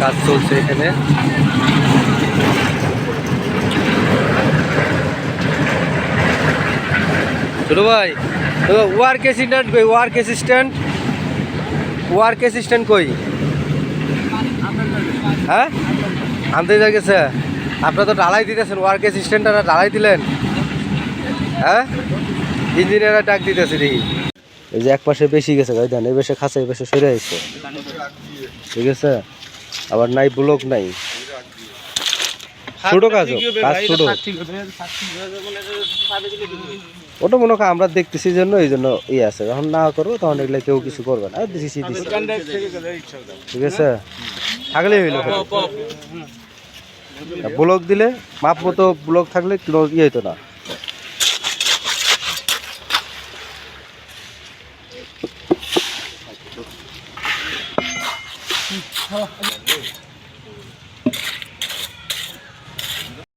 কাজ চলছে এখানে। ছোট ভাই ওয়ার্ক অ্যাসিস্ট্যান্ট কই? ওয়ার্ক অ্যাসিস্ট্যান্ট ওয়ার্ক অ্যাসিস্ট্যান্ট কই? হ্যাঁ? আনতে যা গেছে আপনারা তো ঢালাই দিতেছেন, ওয়ার্ক অ্যাসিস্ট্যান্টরা ঢালাই দিলেন। হ্যাঁ? ইঞ্জিনিয়াররা ডাক দিতেছে দেখি। এই যে এক পাশে বেশি গেছে গাড়ি ধান এই পাশে খাসা এই পাশে সরে আসছে ঠিক আছে? আবার নাই ব্লক নাই। ছোট কাজ কাজ ছোট ওটা মনে হয় আমরা দেখতেছি জন্য এই জন্য ইয়ে আছে। যখন না করব তখন এগুলো কেউ কিছু করবে না। আর দিছি দিছি ঠিক আছে? থাকলে হইল ব্লক দিলে মাপ মতো ব্লক থাকলে ইয়ে হতো না। 嗯，好。